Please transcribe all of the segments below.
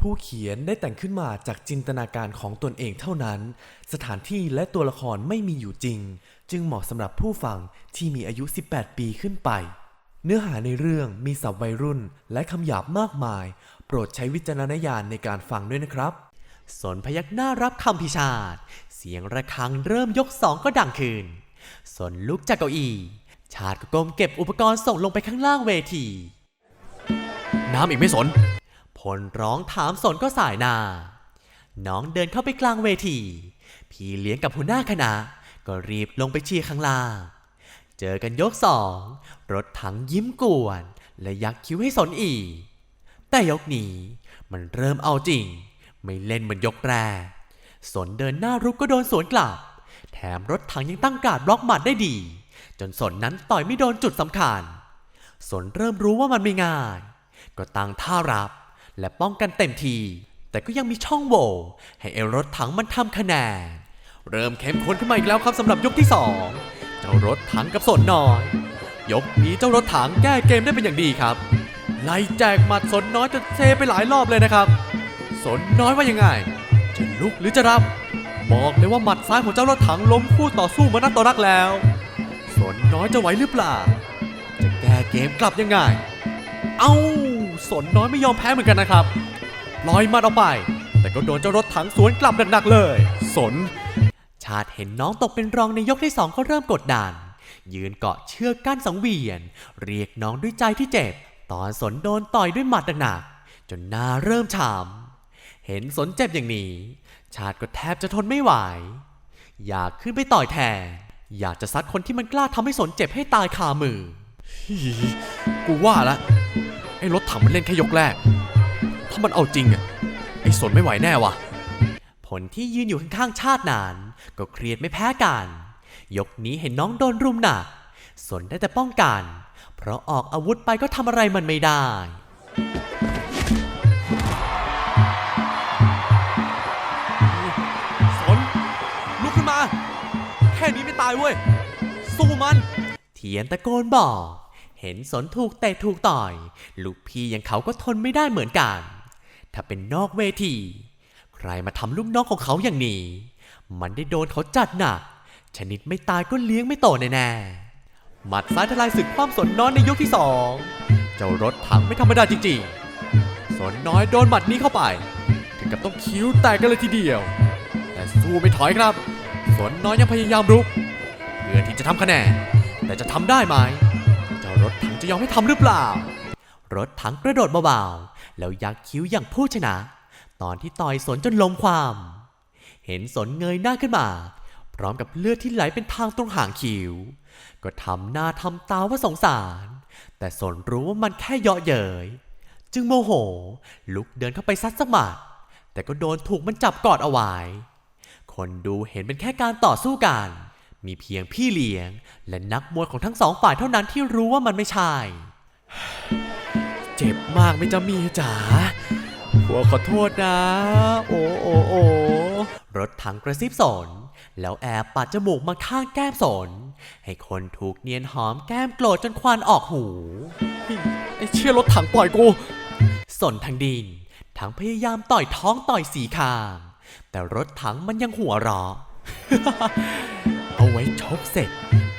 ผู้เขียนได้แต่งขึ้นมาจากจินตนาการของตนเองเท่านั้น สถานที่และตัวละครไม่มีอยู่จริง จึงเหมาะสำหรับผู้ฟังที่มีอายุ 18 ปีขึ้นไป เนื้อหาในเรื่องมีศัพท์วัยรุ่นและคำหยาบมากมาย โปรดใช้วิจารณญาณในการฟังด้วยนะครับ สนพยักหน้ารับคำพิชาติเสียงระฆังเริ่มยกสองก็ดังขึ้น สนลุกจากเก้าอี้ ชาติก็ก้มเก็บอุปกรณ์ส่งลงไปข้างล่างเวที น้ำอีกไม่สน พลร้องถามสนก็สายหน้า น้องเดินเข้าไปกลางเวที พี่เลี้ยงกับหัวหน้าคณะ ก็รีบลงไปเชียร์ข้างล่าง เจอกันยกสอง รถถังยิ้มกวน และยักคิ้วให้สนอีก แต่ยกนี้มันเริ่มเอาจริง ไม่เล่นเหมือนยกแรก สนเดินหน้ารุกก็โดนสวนกลับ แถมรถถังยังตั้งการดบล็อกหมัดได้ดี จนสนนั้นต่อยไม่โดนจุดสำคัญ สนเริ่มรู้ว่ามันไม่ง่าย ก็ตั้งท่ารับ และป้องกันเต็มที แต่ก็ยังมีช่องโหว่ให้เอรถถังมันทำคะแนน เริ่มเข้มข้นขึ้นมาอีกแล้วครับสำหรับยกที่สองเจ้ารถถังกับสนน้อย ยกนี้เจ้ารถถังแก้เกมได้เป็นอย่างดีครับ ไล่แจกหมัดสนน้อยจนเซไปหลายรอบเลยนะครับ สนน้อยว่ายังไง จะลุกหรือจะรับบอกเลยว่าหมัดซ้ายของเจ้ารถถังล้มคู่ต่อสู้มานักต่อนักแล้ว สนน้อยจะไหวหรือเปล่า จะแก้เกมกลับยังไง เอ้า สนน้อยไม่ยอมแพ้เหมือนกันนะครับลอยมัดออกไป แต่ก็โดนเจ้ารถถังสวนกลับหนักๆเลย สน ชาติเห็นน้องตกเป็นรองในยกที่สองก็เริ่มกดดัน ยืนเกาะเชือกกั้นสังเวียน เรียกน้องด้วยใจที่เจ็บ ตอนสนโดนต่อยด้วยหมัดหนักๆจนหน้าเริ่มฉ่ำเห็นสนเจ็บอย่างนี้ ชาติก็แทบจะทนไม่ไหว อยากขึ้นไปต่อยแทน อยากจะซัดคนที่มันกล้าทำให้สนเจ็บให้ตายคามือกูว่าละ ไอ้รถถังมันเล่นแค่ยกแรก ถ้ามันเอาจริงอะไอ้สนไม่ไหวแน่วะผลที่ยืนอยู่ข้างๆชาตินาน ก็เครียดไม่แพ้กัน ยกนี้เห็นน้องโดนรุมหนักสนได้แต่ป้องกัน เพราะออกอาวุธไปก็ทำอะไรมันไม่ได้สนลุกขึ้นมา แค่นี้ไม่ตายเว้ย สู้มัน เทียนตะโกนบอก เห็นสนถูกเตะถูกต่อย ลูกพี่อย่างเขาก็ทนไม่ได้เหมือนกัน ถ้าเป็นนอกเวที ใครมาทำลูกน้องของเขาอย่างนี้ มันได้โดนเขาจัดหนัก ชนิดไม่ตายก็เลี้ยงไม่โตแน่ๆหมัดซ้ายทลายศึกความสนน้อยในยกที่สองเจ้ารถถังไม่ธรรมดาจริงๆ สนน้อยโดนหมัดนี้เข้าไป ถึงกับต้องคิ้วแตกกันเลยทีเดียว แต่สู้ไม่ถอยครับ สนน้อยยังพยายามรุก เพื่อที่จะทำคะแนนแต่จะทำได้ไหม รถถังจะยอมให้ทำหรือเปล่า รถถังกระโดดเบาๆแล้วยักคิ้วอย่างผู้ชนะ ตอนที่ต่อยสนจนลมความ เห็นสนเงยหน้าขึ้นมา พร้อมกับเลือดที่ไหลเป็นทางตรงหางคิ้ว ก็ทำหน้าทำตาว่าสงสาร แต่สนรู้ว่ามันแค่เยาะเย้ยจึงโมโห ลุกเดินเข้าไปซัดสมัดแต่ก็โดนถูกมันจับกอดเอาไว้ คนดูเห็นเป็นแค่การต่อสู้กัน มีเพียงพี่เลี้ยง และนักมวยของทั้งสองฝ่ายเท่านั้นที่รู้ว่ามันไม่ใช่ เจ็บมากไหม่จะมีจ๋าผัวขอโทษนะ โอ้โอ้โอ้รถถังกระซิบสน แล้วแอบปัดจมูกมาข้างแก้มสน ให้คนถูกเนียนหอมแก้มโกรธจนควันออกหู ไอ้เชี่ยรถถังปล่อยกู สนทางดิน ทั้งพยายามต่อยท้องต่อยสีคางแต่รถถังมันยังหัวเรอเอา ไว้ชกเสร็จ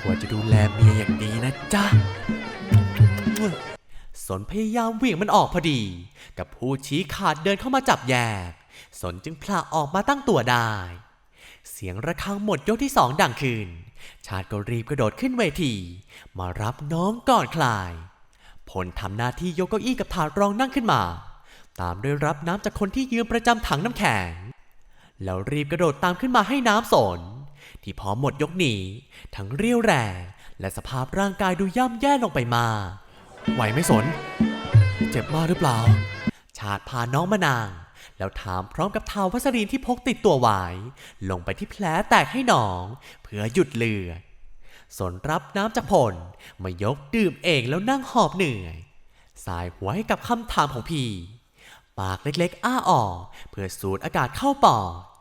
ควรจะดูแลเมียอย่างดีนะจ๊ะสนพยายามเหวี่ยงมันออกพอดี กับผู้ชี้ขาดเดินเข้ามาจับแยก สนจึงพลาออกมาตั้งตัวได้ เสียงระฆังหมดยกที่สองดังขึ้น ชาติก็รีบกระโดดขึ้นเวที มารับน้องก่อนคลาย พลทำหน้าที่ยกเก้าอี้กับถาดรองนั่งขึ้นมา ตามด้วยรับน้ำจากคนที่ยืมประจำถังน้ำแข็ง แล้วรีบกระโดดตามขึ้นมาให้น้ำสน ที่พร้อมหมดยกหนี ทั้งเรี่ยวแรง และสภาพร่างกายดูย่ำแย่ลงไปมา ไหวไหมสน เจ็บมากหรือเปล่า ชาติพาน้องมานาง แล้วถามพร้อมกับทาวัสลีนที่พกติดตัวไว้ลงไปที่แผลแตกให้น้อง เพื่อหยุดเลือดสนรับน้ำจากผลมายกดื่มเองแล้วนั่งหอบเหนื่อย สายหัวให้กับคำถามของพี่ ปากเล็กๆ อ้าออก เพื่อสูดอากาศเข้าปอด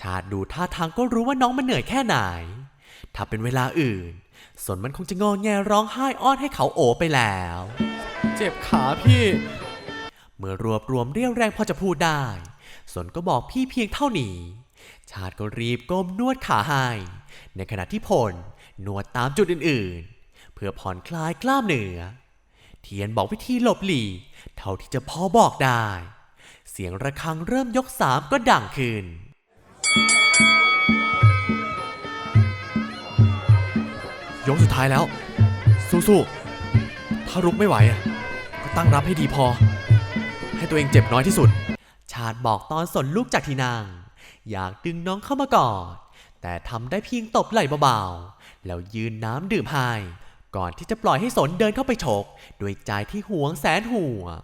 ชาติดูท่าทางก็รู้ว่าน้องมันเหนื่อยแค่ไหน ถ้าเป็นเวลาอื่น สนมันคงจะงอแงร้องไห้อ้อนให้เขาโอไปแล้ว เจ็บขาพี่ เมื่อรวบรวมเรี่ยวแรงพอจะพูดได้ สนก็บอกพี่เพียงเท่านี้ ชาติก็รีบก้มนวดขาให้ ในขณะที่พลนวดตามจุดอื่นๆ เพื่อผ่อนคลายกล้ามเนื้อ เทียนบอกวิธีหลบหลีกเท่าที่จะพอบอกได้ เสียงระฆังเริ่มยกสามก็ดังขึ้น ยกสุดท้ายแล้ว สู้ๆ ถ้ารุกไม่ไหว ก็ตั้งรับให้ดีพอ ให้ตัวเองเจ็บน้อยที่สุด ชาติบอกตอนสนลูกจากทีนาง อยากดึงน้องเข้ามากอด แต่ทำได้เพียงตบไหล่เบาๆ แล้วยืนน้ำดื่มให้ก่อนที่จะปล่อยให้สนเดินเข้าไปฉกด้วยใจที่หวงแสนห่วง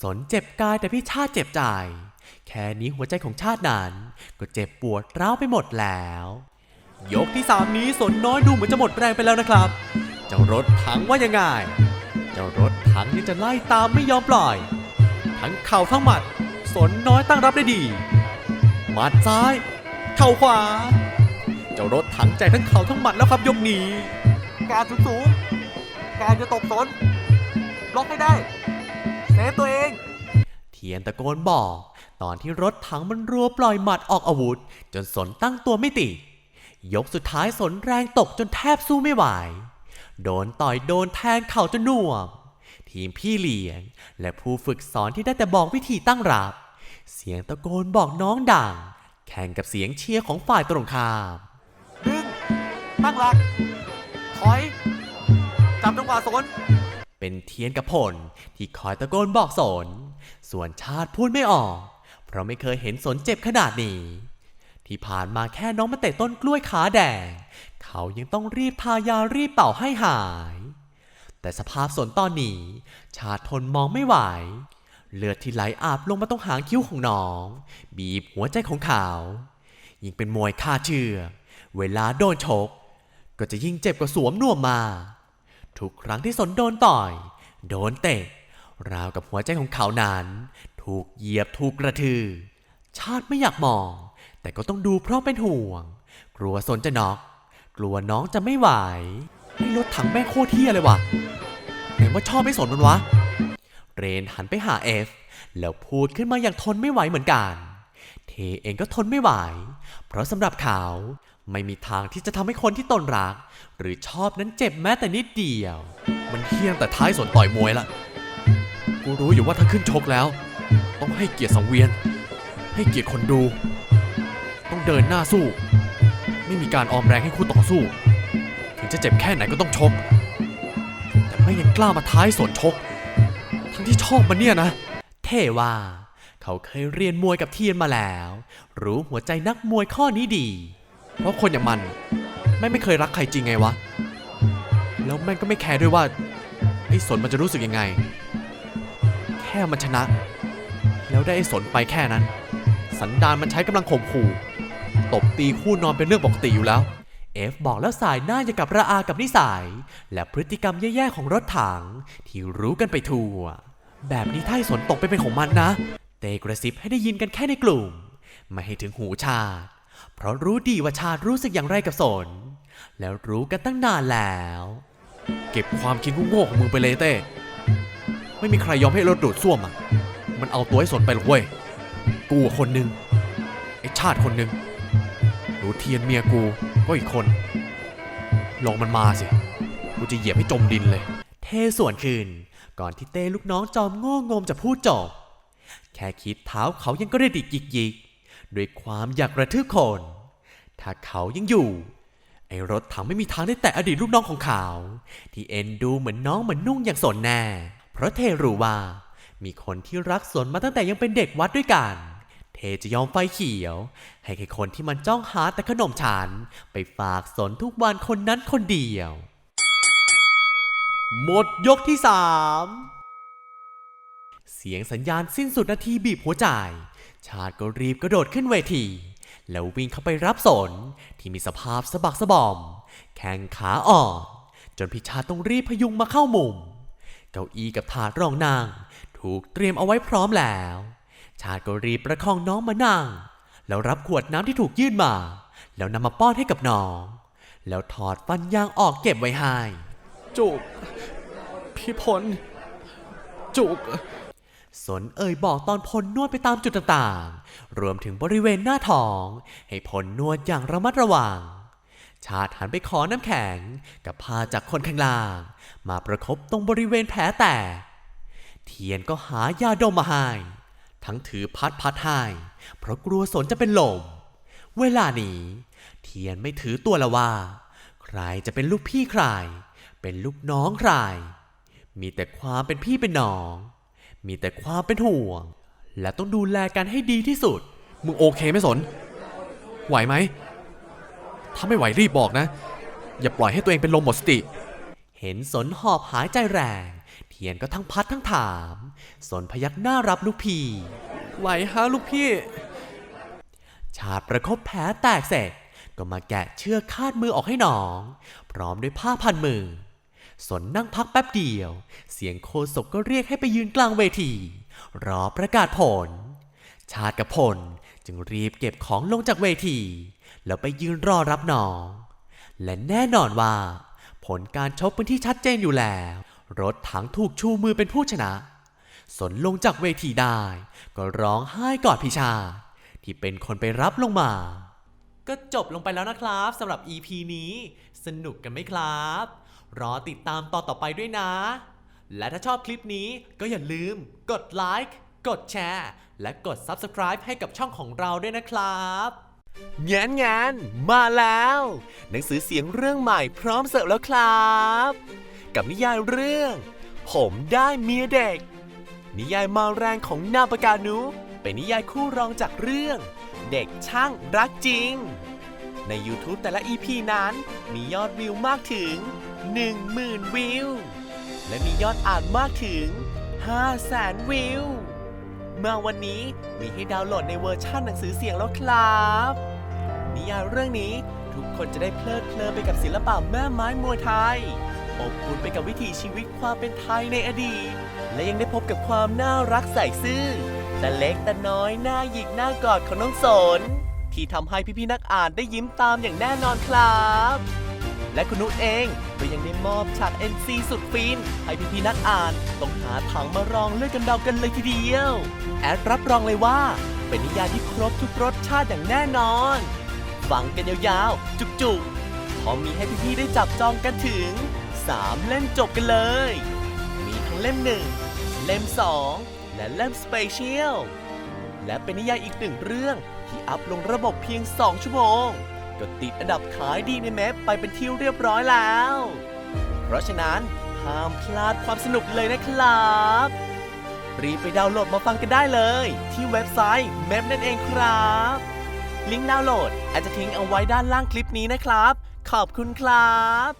สนเจ็บกายแต่พี่ชาติเจ็บใจ แค่นี้หัวใจของชาตินั้นก็เจ็บปวดร้าวไปหมดแล้ว ยกที่สามนี้สนน้อยดูเหมือนจะหมดแรงไปแล้วนะครับ เจ้ารถถังว่ายังไง เจ้ารถถังยังจะไล่ตามไม่ยอมปล่อย ทั้งเข่าทั้งหมัด สนน้อยตั้งรับได้ดี หมัดซ้าย เข่าขวา เจ้ารถถังแจทั้งเข่าทั้งหมัดแล้วครับยกนี้ การสูงสูงๆการจะตกสน ล็อกให้ได้ เซฟตัวเอง เทียนตะโกนบอก ตอนที่รถถังมันรัวปล่อยหมัดออกอาวุธ จนสนตั้งตัวไม่ติดยกสุดท้ายสนแรงตกจนแทบสู้ไม่ไหว โดนต่อยโดนแทงเข่าจนน่วม ทีมพี่เลี้ยง และผู้ฝึกสอนที่ได้แต่บอกวิธีตั้งรับ เสียงตะโกนบอกน้องดัง แข่งกับเสียงเชียร์ของฝ่ายตรงข้ามดึงตั้งหลัก ถอย จับจังหวะสน เป็นเทียนกับผลที่คอยตะโกนบอกสน ส่วนชาติพูดไม่ออก เพราะไม่เคยเห็นสนเจ็บขนาดนี้ ที่ผ่านมาแค่น้องมาเตะต้นกล้วยขาแดง เขายังต้องรีบทายารีบเป่าให้หาย แต่สภาพสนตอนนี้ ชาทนมองไม่ไหว เลือดที่ไหลอาบลงมาตรงหางคิ้วของน้อง บีบหัวใจของเขา ยิ่งเป็นมวยฆ่าเชือเวลาโดนชก ก็จะยิ่งเจ็บกว่าสวมน่วมมา ทุกครั้งที่สนโดนต่อย โดนเตะราวกับหัวใจของเขานั้น ถูกเหยียบถูกกระทืบชาติไม่อยากมอง แต่ก็ต้องดูเพราะเป็นห่วง กลัวสนจะน็อก กลัวน้องจะไม่ไหวให้รถถังแม่โคตรเที่ยเลยว่ะไหนว่าชอบไม่สนมันวะ เรนหันไปหาเอฟ แล้วพูดขึ้นมาอย่างทนไม่ไหวเหมือนกัน เทเองก็ทนไม่ไหว เพราะสำหรับเขาไม่มีทางที่จะทำให้คนที่ตนรัก หรือชอบนั้นเจ็บแม้แต่นิดเดียว มันเที่ยงแต่ท้ายสนต่อยมวยละ กูรู้อยู่ว่าถ้าขึ้นชกแล้ว ต้องให้เกียรติสังเวียน ให้เกียรติคนดู ต้องเดินหน้าสู้ ไม่มีการออมแรงให้คู่ต่อสู้ ถึงจะเจ็บแค่ไหนก็ต้องชก แต่ไม่ยังกล้ามาท้ายสนชก ทั้งที่ชอบมันเนี่ยนะ เท่ว่า เขาเคยเรียนมวยกับเทียนมาแล้ว รู้หัวใจนักมวยข้อนี้ดี เพราะคนอย่างมันแม่งไม่เคยรักใครจริงไงวะ แล้วแม่งก็ไม่แคร์ด้วยว่าไอ้สนมันจะรู้สึกยังไง แค่มันชนะ แล้วได้ไอ้สนไปแค่นั้น สันดานมันใช้กำลังข่มขู่ตบตีคู่นอนเป็นเรื่องปกติอยู่แล้วเอฟบอกแล้วสายหน้าอย่ากับระอากับนิสัย และพฤติกรรมแย่ๆของรถถัง ที่รู้กันไปทั่ว แบบนี้ถ้าสนตกไปเป็นของมันนะเตกระซิบให้ได้ยินกันแค่ในกลุ่ม ไม่ให้ถึงหูชาติ เพราะรู้ดีว่าชาติรู้สึกอย่างไรกับสน แล้วรู้กันตั้งนานแล้ว เก็บความคิดโง่ๆของมึงไปเลยเต้ ไม่มีใครยอมให้รถดูดซ่วมอะ มันเอาตัวให้สนไปหรอกเว้ย กูคนหนึ่งไอ้ชาติคนหนึ่งหนูเทียนเมียกูก็อีกคน ลองมันมาสิ กูจะเหยียบให้จมดินเลย เทส่วนคืน ก่อนที่เต้ลูกน้องจอมโง่งมจะพูดจบ แค่คิดเท้าเขายังกระดิกยิกยิกด้วยความอยากกระทืบคน ถ้าเขายังอยู่ ไอ้รถถังไม่มีทางได้แตะอดีตลูกน้องของเขา ที่เอ็นดูเหมือนน้องเหมือนนุ่งอย่างสนแน่ เพราะเทรู้ว่า มีคนที่รักสนมาตั้งแต่ยังเป็นเด็กวัดด้วยกัน เทจะยอมไฟเขียว ให้แค่คนที่มันจ้องหาแต่ขนมฉัน ไปฝากสนทุกวันคนนั้นคนเดียว หมดยกที่สามเสียงสัญญาณสิ้นสุดนาทีบีบหัวใจ ชาติก็รีบกระโดดขึ้นเวที แล้ววิ่งเข้าไปรับสนที่มีสภาพสะบักสะบอม แข้งขาอ่อน จนพิชาต้องรีบพยุงมาเข้ามุม เก้าอี้กับถาดรองนาง ถูกเตรียมเอาไว้พร้อมแล้ว ชาติก็รีบประคองน้องมานั่ง แล้วรับขวดน้ำที่ถูกยื่นมา แล้วนำมาป้อนให้กับน้อง แล้วถอดฟันยางออกเก็บไว้ให้จุกพี่พลจุกสนเอ่ยบอกตอนพลนวดไปตามจุดต่างๆ รวมถึงบริเวณหน้าท้อง ให้พลนวดอย่างระมัดระวัง ชาติหันไปขอน้ำแข็ง กับผ้าจากคนข้างล่าง มาประคบตรงบริเวณแผลแตก เทียนก็หายาดมมาให้ทั้งถือพัดพัดให้เพราะกลัวสนจะเป็นลม เวลานี้ เทียนไม่ถือตัวละว่า ใครจะเป็นลูกพี่ใคร เป็นลูกน้องใคร มีแต่ความเป็นพี่เป็นน้อง มีแต่ความเป็นห่วง และต้องดูแลกันให้ดีที่สุด มึงโอเคไหมสน ไหวไหม ถ้าไม่ไหวรีบบอกนะ อย่าปล่อยให้ตัวเองเป็นลมหมดสติ เห็นสนหอบหายใจแรง เทียนก็ทั้งพัดทั้งถาม สนพยักหน้ารับลูกพี่ ไหวฮะลูกพี่ ชาติประคบแผลแตกเสร็จ ก็มาแกะเชือกคาดมือออกให้น้อง พร้อมด้วยผ้าพันมือ สนนั่งพักแป๊บเดียว เสียงโคศกก็เรียกให้ไปยืนกลางเวที รอประกาศผล ชาติกับพลจึงรีบเก็บของลงจากเวที แล้วไปยืนรอรับน้อง และแน่นอนว่า ผลการชกเป็นที่ชัดเจนอยู่แล้ว รถถังถูกชูมือเป็นผู้ชนะ สนลงจากเวทีได้ ก็ร้องไห้กอดพิชา ที่เป็นคนไปรับลงมา ก็จบลงไปแล้วนะครับสำหรับ EP นี้ สนุกกันไหมครับ รอติดตามตอนต่อไปด้วยนะ และถ้าชอบคลิปนี้ก็อย่าลืม กดไลค์กดแชร์ และกด Subscribe ให้กับช่องของเราด้วยนะครับงานงานมาแล้ว หนังสือเสียงเรื่องใหม่พร้อมเสิร์ฟแล้วครับ กับนิยายเรื่อง ผมได้เมียเด็ก นิยายมาแรงของนาปกานุเป็นนิยายคู่รองจากเรื่อง เด็กช่างรักจริง ใน YouTube แต่ละ EP นั้นมียอดวิวมากถึง 10,000 วิว และมียอดอ่านมากถึง 500,000 วิวมาวันนี้มีให้ดาวน์โหลดในเวอร์ชันหนังสือเสียงแล้วครับ นิยายเรื่องนี้ทุกคนจะได้เพลิดเพลินไปกับศิลปะแม่ไม้มวยไทย อบอุ่นไปกับวิถีชีวิตความเป็นไทยในอดีต และยังได้พบกับความน่ารักใส่ซื่อแต่เล็กแต่น้อยหน้าหยิกหน้ากอดของน้องสน ที่ทำให้พี่ๆนักอ่านได้ยิ้มตามอย่างแน่นอนครับ และคุณนุชเองก็ยังได้มอบฉาก NC สุดฟิน ให้พี่ๆนักอ่านต้องหาถังมารองเลือดกันเดากันเลยทีเดียว แอดรับรองเลยว่า เป็นนิยายที่ครบทุกรสชาติอย่างแน่นอนฟังกันยาวๆ จุกๆพอมีให้พี่ๆได้จับจองกันถึง 3 เล่มจบกันเลย มีทั้งเล่ม 1 เล่ม 2 และเล่มสเปเชียล และเป็นนิยายอีกหนึ่งเรื่องที่อัพลงระบบเพียง 2 ชั่วโมง ก็ติดอันดับขายดีในเมพไปเป็นที่เรียบร้อยแล้ว เพราะฉะนั้นห้ามพลาดความสนุกเลยนะครับ รีบไปดาวน์โหลดมาฟังกันได้เลย ที่เว็บไซต์เมพนั่นเองครับ ลิงก์ดาวน์โหลดอาจจะทิ้งเอาไว้ด้านล่างคลิปนี้นะครับ ขอบคุณครับ